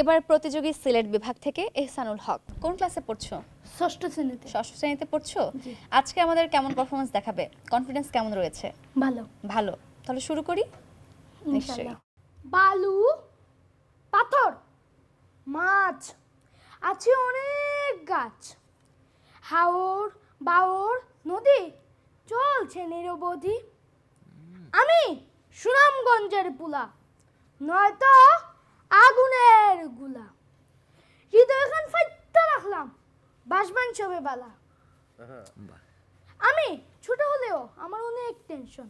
এবার প্রতিযোগী সিলেট বিভাগ থেকে এহসানুল হক। কোন ক্লাসে পড়ছো? ষষ্ঠ শ্রেণীতে। ষষ্ঠ শ্রেণীতে পড়ছো? আজকে আমাদের কেমন পারফরমেন্স দেখাবে? কনফিডেন্স কেমন রয়েছে? ভালো। ভালো। তাহলে শুরু করি? নিশ্চয়ই। বালু পাথর মাছ আছে অনেক গাছ। হাওর বাওর নদী চলছে নিরবধি আমি সুনামগঞ্জের পুলা। নয়তো আগুনেরগুলা। হৃদয় খান ফাইটটা রাখলাম। বাসবান সবে বালা আমি ছোট হলেও আমার অনেক টেনশন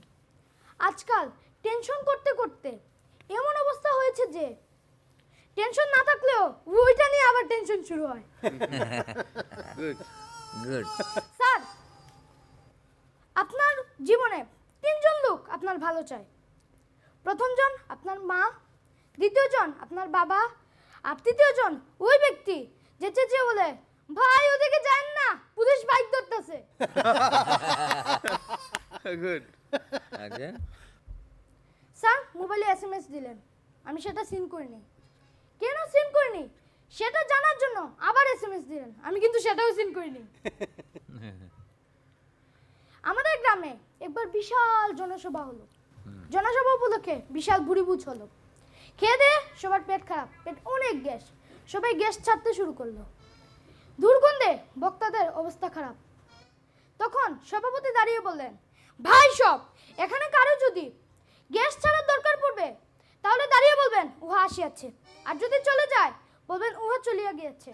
আজকাল টেনশন করতে করতে এমন অবস্থা হয়েছে যে টেনশন না থাকলেও ওইটা নিয়ে আবার টেনশন শুরু হয়। গুড গুড স্যার আপনার জীবনে তিনজন লোক আপনার ভালো চায়। প্রথমজন আপনার মা দ্বিতীয়জন আপনার বাবা। আর তৃতীয়জন ওই ব্যক্তি যে চেঁচিয়ে বলে ভাই ওদিকে যান না পুলিশ বাইক ধরতেছে। গুড আচ্ছা স্যার মোবাইলে এসএমএস দিলেন। আমি সেটা সিন করিনি। কেন সিন করিনি? সেটা জানার জন্য আবার এসএমএস দিলেন। আমি কিন্তু সেটাও সিন করিনি। আমাদের গ্রামে একবার বিশাল জনসভা হলো। জনসভা উপলক্ষে বিশাল ভুরিভুজ হলো। খেয়ে দে, সবার পেট খারাপ, পেট অনেক গ্যাস। সবাই গ্যাস ছাড়তে শুরু করল। দুর্গন্ধে বক্তাদের অবস্থা খারাপ। তখন সভাপতি দাঁড়িয়ে বললেন, ভাই সব, এখানে কারও যদি গ্যাস ছাড়ার দরকার পড়বে, তাহলে দাঁড়িয়ে বলবেন, উহা আসিয়াছে। আর যদি চলে যায়, বলবেন উহা চলিয়া গিয়েছে।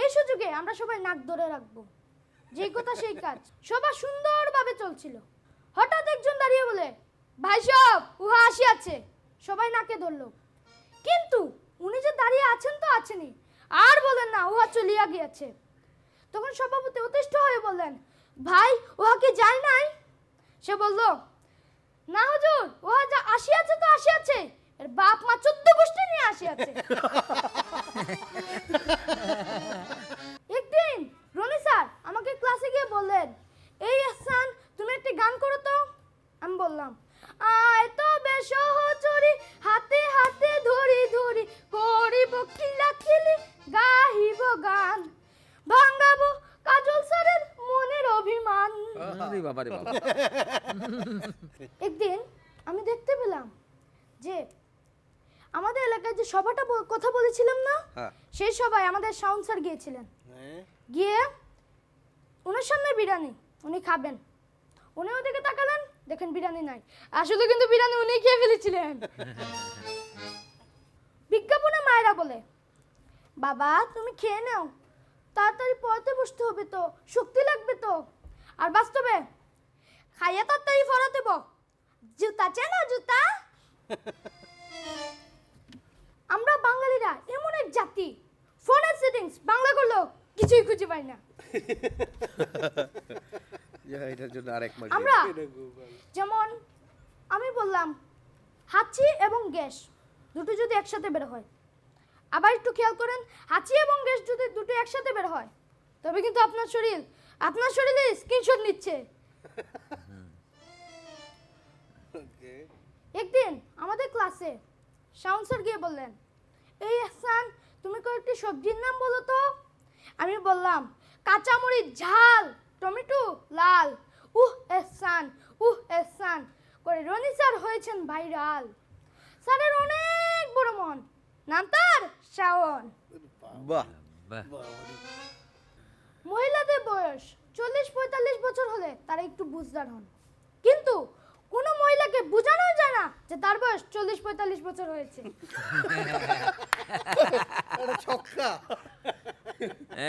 এই সুযোগে আমরা সবাই নাক ধরে রাখব। যেই কথা সেই কাজ। সবার সুন্দরভাবে চলছিল। হঠাৎ একজন দাঁড়িয়ে বলে, ভাই সব, উহা আসিয়াছে। সবাই নাকে ধরলো। কিন্তু উনি যে দাঁড়িয়ে আছেন তো আছেনই। আর বলেন না, উহা চলিয়া গিয়েছে। তখন সভাপতি অতিষ্ঠ হয়ে বললেন, ভাই, উহা কি যায় নাই? সে বলল, না হুজুর, উহা যা আসিয়াছে তো আসিয়াছে। এর বাপ মা চোদ্দ গোষ্ঠী নিয়ে আসিয়াছে একদিন রনি স্যার আমাকে ক্লাসে গিয়ে বললেন এই আহসান তুমি একটি গান করো তো আমি বললাম আয় তবে সহচরি হাতে হাতে ধরি ধরি করিব গাহিব গান ভাঙ্গাবো কাজল স্যারের মনের অভিমান। আরে বাবা রে বাবা। একদিন আমি দেখতে পেলাম যে আমাদের এলাকায় যে সভাটা কথা বলেছিলাম না হ্যাঁ। সেই সভায় আমাদের সাউন্ড স্যার গিয়েছিলেন। গিয়ে ওনার সামনে বিরিয়ানি উনি খাবেন। উনি ওদিকে তাকালেন দেখেন বিরিয়ানি নাই। আসলে কিন্তু বিরিয়ানি উনি খেয়ে ফেলেছিলেন। বলে বাবা তুমি খেয়ে নাও। তাড়াতাড়ি পড়তে বসতে হবে তো শক্তি লাগবে তো। আর বাস্তবে খাইয়া তাড়াতাড়ি ফরা দেব জুতা চেনো জুতা? আমরা বাঙালিরা এমন এক জাতি। ফোনের সেটিংস বাংলা করলেও কিছুই খুঁজে পাই না। এটার জন্য আরেক আমরা যেমন আমি বললাম হাঁচি এবং গ্যাস দুটো যদি একসাথে বের হয়। আবার একটু খেয়াল করেন হাঁচি এবং গ্যাস যদি দুটো একসাথে বের হয় তবে কিন্তু আপনার শরীর আপনার শরীরে স্ক্রিনশট নিচ্ছে। একদিন আমাদের ক্লাসে শাউন স্যার গিয়ে বললেন এই আহসান তুমি কয়েকটি সবজির নাম বলো তো? আমি বললাম কাঁচামরিচ ঝাল টমেটো লাল। উহ এহসান উহ এহসান করে রনি স্যার হয়েছেন ভাইরাল। স্যারের অনেক বড় মন। নাম তার শাওন। বাহ। মহিলাদের বয়স চল্লিশ পঁয়তাল্লিশ বছর হলে তারা একটু বুঝদার হন। কিন্তু কোনো মহিলাকে বোঝানোই যায় না যে তার বয়স চল্লিশ পঁয়তাল্লিশ বছর হয়েছে।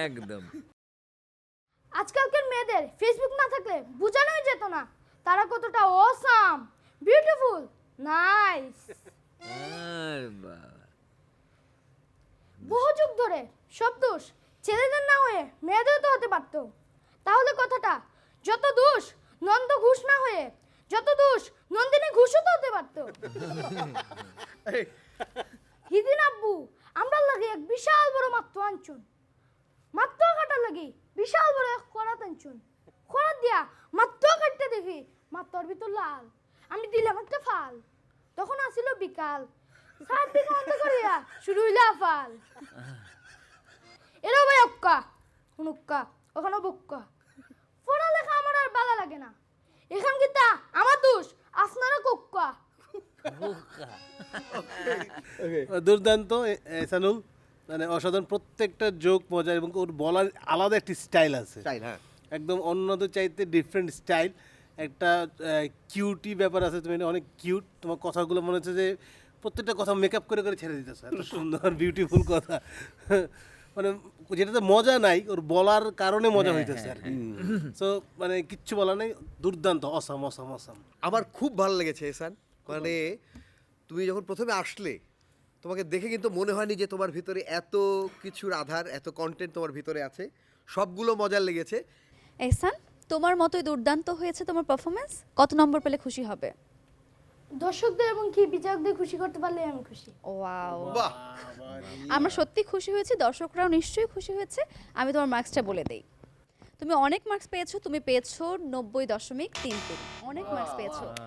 একদম। আজকালকার মেয়েদের ফেসবুক না থাকলে বোঝানোই যেত না। তারা কতটা অসাম বিউটিফুল নাইস আর বাবা। বহু যুগ ধরে সব দোষ ছেলেদের না হয়ে মেয়েদের তো হতে পারত। তাহলে কথাটা যত দোষ নন্দ ঘুষ না হয়ে যত দোষ নন্দিনী ঘুষও তো হতে পারত। হিদিন আব্বু আমরা লাগে এক বিশাল বড় মাত্র আনছুন মাত্র কাটার লাগি বিশাল বড় এক খরাত আনছুন খরাত দিয়া মাত্র কাটতে দেখি মাত্রর ভিতর লাল। আমি দিলাম একটা ফাল। তখন আসিল বিকাল। সাত দিকে অন্ধ করিয়া শুরু হইলে আফাল। এরও ভাই অক্কা হুনুক্কা ওখানে বুক্কা। পড়ালেখা আমার আর ভালো লাগে না। এখান কি তা? আমার দোষ? আপনারা কুক্কা। দুর্দান্ত এ- এহসানুল মানে অসাধারণ প্রত্যেকটা জোক মজা এবং ওর বলার আলাদা একটি স্টাইল আছে। তাই হ্যাঁ। একদম অন্যদের চাইতে ডিফারেন্ট স্টাইল একটা কিউটি ব্যাপার আছে তুমি অনেক কিউট তোমার কথাগুলো মনে হচ্ছে যে প্রত্যেকটা কথা মেকআপ করে করে ছেড়ে দিতেছে। এত সুন্দর বিউটিফুল কথা। মানে যেটাতে মজা নাই ওর বলার কারণে মজা হইতেছে আর কি সো মানে কিচ্ছু বলা নেই দুর্দান্ত অসাম অসাম অসাম আমার খুব ভালো লেগেছে এসান মানে তুমি যখন প্রথমে আসলে তোমাকে দেখে কিন্তু মনে হয়নি যে তোমার ভিতরে এত কিছুর আধার এত কন্টেন্ট তোমার ভিতরে আছে। সবগুলো মজার লেগেছে। এহসান তোমার মতোই দুর্দান্ত হয়েছে তোমার পারফরমেন্স কত নম্বর পেলে খুশি হবে? দর্শকদের এবং কি বিচারকদের খুশি করতে পারলে আমি খুশি। ওয়াও। বাহ। আমরা সত্যি খুশি হয়েছি দর্শকরাও নিশ্চয়ই খুশি হয়েছে আমি তোমার মার্কসটা বলে দেই। তুমি অনেক মার্কস পেয়েছ তুমি পেয়েছ নব্বই দশমিক তিন তিন। অনেক মার্কস পেয়েছ।